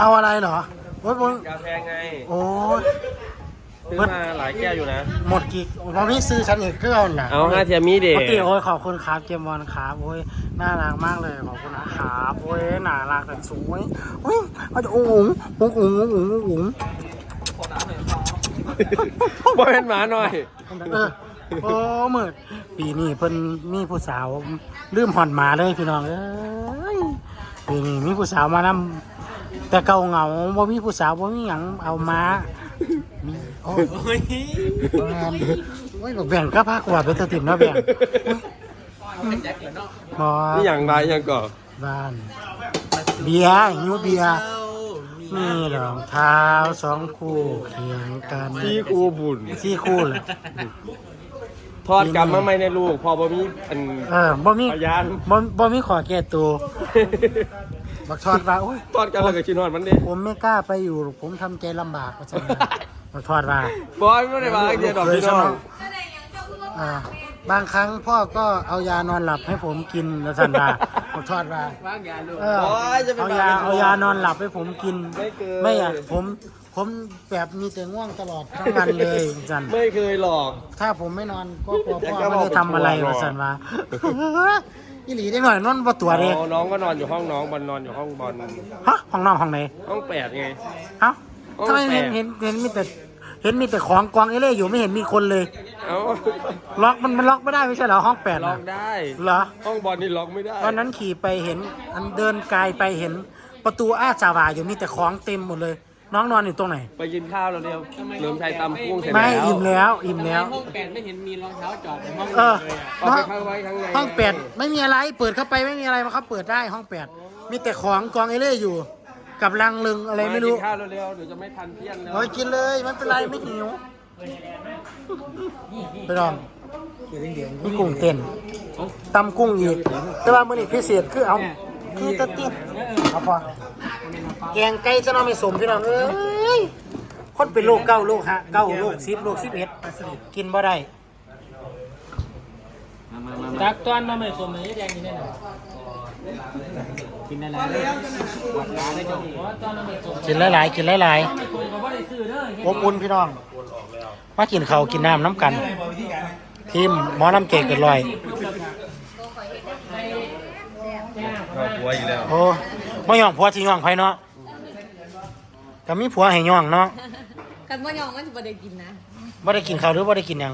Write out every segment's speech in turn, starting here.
เอาอะไรเหรอโอ้ยโอ้ยกาแฟไงโอ้ยซื้อมาหลายแก้วอยู่นะ หมดกี่พอพี่ซื้อฉันอีกเครื่องน่ะเอาห้าเทียมมีเดปกติโอ้ยขอบคุณครับเกมบอลครับโอ้ยน่ารักมากเลยขอบคุณนะครับโอ้ยน่ารักแต่สวยอุ้ยเอาจะอุ้งอุ้งอุ้งอุ้งอุ้งอุ้งอุ้งบ่เป็นหมาหน่อยเออโอ้หมืดปีนี้เพิ่นมีผู้สาวลืมหอนหมาเลยพี่น้องเอ้ยปีนี้มีผู้สาวมานำ แต่เก่าเหงาบ่มีผู้สาวบ่มีหยังเอามามีโอ้ยโอ้ยแม่นโอ้ยบอกแบ่งก็พากว่าเป็นตัวติ่มเนาะแบ่งบอนี่อย่างไรอย่างก่อบ้าน เบียร์หิวเบียร์นี่รองเท้าสองคู่เคียงกันที่ครูบุญสี่คู่เลยทอดกรรมมาไม่ในลูก พอบ่มีอันเออบ่มีพยานบ่บ่มีขอแก้ตัว บักทอดว่าโอ้ยทอดกันแล้วก็ชินฮอดมันดิผมไม่กล้าไปอยู่หรอกผมทำใจลำบากว่าจังเลยบักทอดว่าบอยไม่ได้มาเดียวดอกพี่น้องอ่าบางครั้งพ่อก็เอายานอนหลับให้ผมกินแล้วสันดาบักทอดว่า ว่างยาลูก เออโอ้ยจะเป็นเอาบ้ยาป็เอายานอนหลับให้ผมกิน ไม่เคย ไม่อะผมผมแบบมีแต่ง่วงตลอดทั้งวันเลยจันไม่เคยหลอก ถ้าผมไม่นอนก็กลัวพ่อแต่ก็ไม่บอกได้ทำอะไรเป็นตัวมาสันว่า อีหลีได้หน่อยนอนบ่ตัวเด็กอ๋อน้องก็นอนอยู่ห้องน้องบอลนอนอยู่ห้องบอลฮะห้องนอนห้องไหนห้องแปดไง เอ้าห้องทำไมเห็นแปด เห็นเห็นมีแต่เห็นมีแต่ของกวางเอเล่อยู่ไม่เห็นมีคนเลย เอ้าล็อกมันมันล็อกไม่ได้ไม่ใช่เหรอห้องแปดล็อน่ะกได้เหรอ ห้องบอลนี่ล็อกไม่ได้ตอนนั้นขี่ไปเห็นอันเดินไกลไปเห็นประตูอ้าจาวาอยู่มีแต่ของเต็มหมดเลย น้องนอนอยู่ตรงไหน ไปกินข้าวแล้วเร็วเริ่มใช้ตำกุ้งเสร็จไม่แล้วอิ่มแล้วอิ่มแล้ว ห้องแปดไม่เห็นมีรองเท้าจอดในห้องเออเลยอะเอาไปข้างไว้ข้างในห้องแปดไม่มีอะไร เปิดเข้าไปไม่มีอะไรมาเขาเปิดได้ห้องแปดมีแต่ของกองเอเล่อยู่ กับลังลึงอะไรไม่รู้กินข้าวเร็วๆเดี๋ยวจะไม่ทันเที่ยงแล้วโอ้ยกินเลยไม่เป็นไรไม่หิวไปลองมีกุ้งเต้นตำกุ้งอีกแต่ว่ามื้อนี้พิเศษคือเอาคือตะติดเอาพอ แกงไก่จะน้องไม่สมพี่น้องเอ้ยคนเป็นโรคเก้าโรคฮะเก้าโรคสิบโรคสิบเอ็ดกินบ่ได้ดักตอนมาไม่สมเลยแดงกินได้หน่อยกินได้แล้วปวดร้านได้จบเพราะว่าตอนมาไม่สมกินหลายๆกินหลายไม่สมก็ไม่ได้ซื้อเด้อๆอบอุ่นพี่น้องมากินข้าวกินน้ำน้ำกัน ทีมหมอน้ำเกกเกิดลอยผัวอีกแล้วโอ้ไม่ย่องผัวที่ย่องไผเนาะ ก็มีผัวให้ย่องเนาะกันว่ายองมันจะบ่ได้กินนะบ่ได้กินข้าวหรือบ่ได้กินหยัง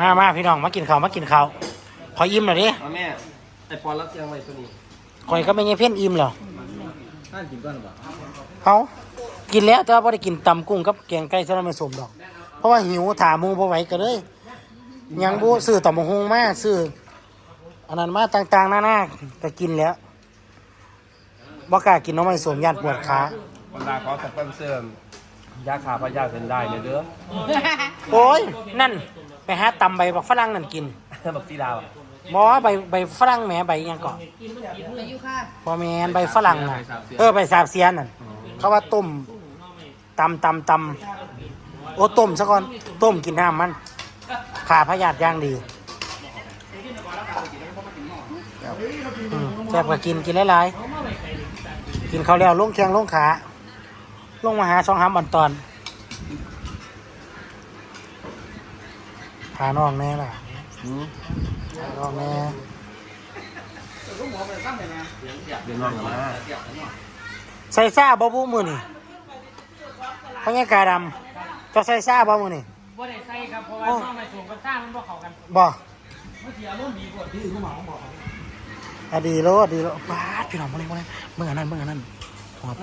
มามาพี่น้องมากินข้าวมากินข้าวขออิ่มหน่อยดิเอาแม่ไอปอนรับเสียงไว้ตัวนี้ข่อยก็ไม่ใช่เพี้ยนอิ่มหรอกท่านกินก่อนหรอเขากินแล้วแต่ว่าบ่ได้กินตำกุ้งกับแกงไก่ซะแล้วไม่สมดอก เพราะว่าหิวถามหมูบ่ไหวก็เลยยังบ่ซื้อตำบักหุ่งมาซื้ออันนั้นมาต่างๆหน้าๆแต่กินแล้ว บ่กล้ากินน้องไม่สมย่านปวดขาบรรดาขอสปอนเซอร์ยาขาพยาเส้นได้เนี่ยเด้อโอ้ยนั่น ไปหาตำใบบักฝรั่งนั่นกินบักซีดาวบอใบใบฝรั่งแหมใบหยังก่อนอายุค่ะบอแมนใบฝรั่งน่ะเออใบสาบเสียนน่ะเขาว่าต้มตำตำตำโอ้ต้มซะก่อนต้มกินน้ำมันขาพยาธิย่างดีอืมแซ่บกว่ากินกินหลายๆ กินเขาวแล้วลงแข้งลงขา ลงมาหาสองหามบันตอนหาน้องแน่ล่ะรอบแม่เดี๋ยวน้องกับมาใส่ซ่าบ่บูมือนี่พญากาดำจะใส่ซ่าบ่มือนี่บ่ได้ใส่ครับเพราะว่าน้องไม่สมกับซ่ามันบ่เข้ากันบ่เมื่อกี้อารมณ์ดีกว่าที่ผู้หมอบอก อะดีโลดดีโลป้าดพี่น้องมาเลยมาเลยเมื่อนั้นเมื่อนั้นหอบ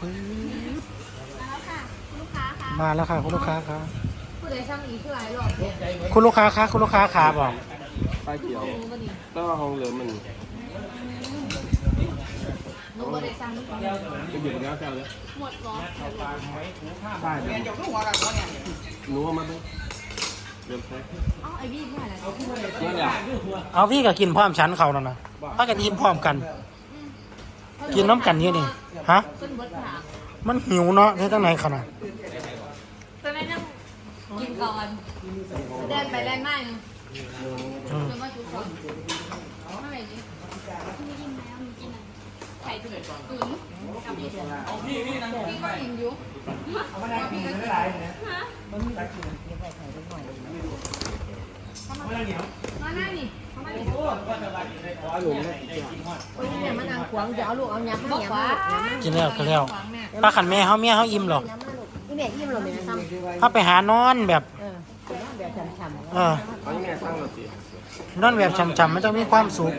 ปึ๊บลูกค้าค่ะมาแล้วค่ะคุณลูกค้าครับผู้ใดช่างอีกคือหลายรอบเลยคุณลูกค้าคะคุณลูกค้าขาบอกป้ายเขียวรู้บ่นี่แล้วห้องเหลือมันรู้บ่ได้สั่งจะอยู่กับน้าแซวเลยหมดบ่ได้เดี๋ยวรู้ว่ามันไหมเริ่มใช้ เอ้าไอ้บี้เมื่อไหร่นี่แหละเอาพี่ก็กินพร้อมฉันเขานั่นนะถ้ากันอิ่มพร้อมกัน กินน้ำกันอยู่นี่ฮะเพิ่นเบิดถามมันหิวเนาะที่ตั้งไหนขนาดตอนนั้นยังกินก่อนเดินไปเดินมาอยู่อืมเดินมาชุดก่อนเมื่อไหร่นี่ไม่กินแล้วมีกินอะไร พี่ก็เห็นอยู่เอามาได้กินไม่หลายนะฮะมันมีหลายกินเก็บไว้ใส่เล็กน้อยมาแล้วเหนียวมาหน้านี่มาหน้านี่เนี่ยมันนางขวางจะเอาลูกเอายับบมาอกยับว่ากินแล้วก็แล้วขวางแม่ป้าขันแม่เฮาเมียเฮาอิ่มหรอกยับมาลูกนี่แม่ยิ้มเราแม่ซ้ำเฮาไปหานอนแบบเออแบบฉ่ำเออเอาแม่สร้างเราสินอนแบบช่ำๆมันจะมีความสุข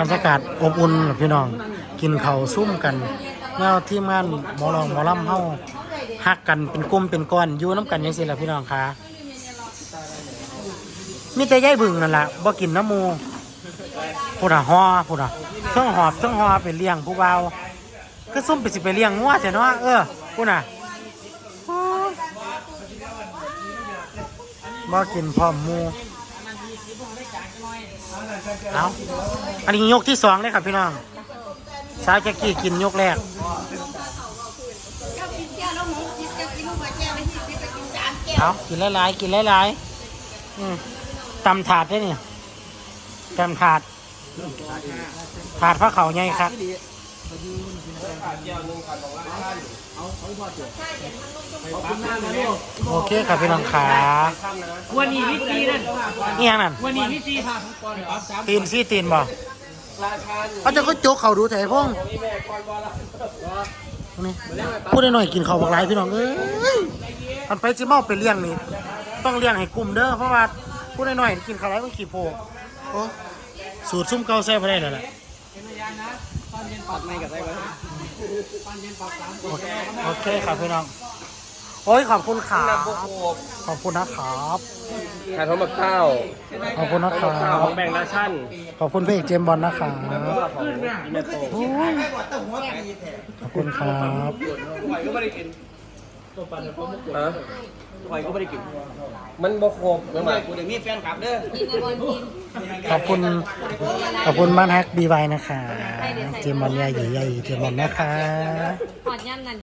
บรรยากาศอบอุ่นกับพี่น้อง กินข้าวซุ่มกันแนวทีมงานหมอลองหมอลำเฮาฮักกันเป็นกลุ่มเป็นก้อนอยู่น้ำกันจังซี่ล่ะพี่น้องค่ะมีแต่ยายบึงนั่นล่ะบ่กินน้ำหมูพุ่นน่ะฮอพุ่นน่ะเทั้งหอบเทั้งฮอไปเลี้ยงผู้เบาคือซุ่มไปสิไปเลี้ยงงัวแต่เนาะเออพุ่นน่ะโอ้ยบ่กินพร้อมหมู เอาอันนี้ยกที่สองเลยครับพี่น้องสาวแจ็กกี้กินยกแรกเอากินหลายๆกินหลายๆอืมตำถาดได้เนี่ยตำถาด ถาดพระเขาใหญ่ครับ โอเคครับพี่น้องขาวันนี้พี่ซีนั่นนี่ยังนั่นวันนี้พี่ซีพาผมก่อนครับสามตีนซี่ตีนบ่เขาจะก็โจกเขาดูแต่พงนี่พูดหน่อยๆกินเขาวบอกหลายพี่น้องเอ้ยมันไปจิเมาไปเลี้ยงนี่ต้องเลี้ยงให้กลุ่มเด้อเพราะว่าพูดหน่อยๆกินข้าวไรมันขี้โพกโอ้สูตรซุ่มเกาแซ่บได้แล้วล่ะโอเค โอเคครับพี่น้อง โอ้ยขอบคุณขาขอบคุณนะครับ ขายทอดมะข้าวขอบคุณนะครัข้าวบ ของแบ่งราชั่นขอบคุณพี่เอกเจมส์บอลนะครับแล้วก็ของอินเตอร์โตโอ้ยข อบคุณครับหอยก็ไม่ได้กินฮะหอยก็ไม่ได้กินมันบ่ครบไม่มากูเดี๋ยวมีแฟนคลับเด้อกินในบอลกินขอบคุณขอบคุณบ้านฮักบีไวนะคะ เจมส์บอลใหญ่ใหญ่เจมส์บอลนะคะ หอดย่ำนั่น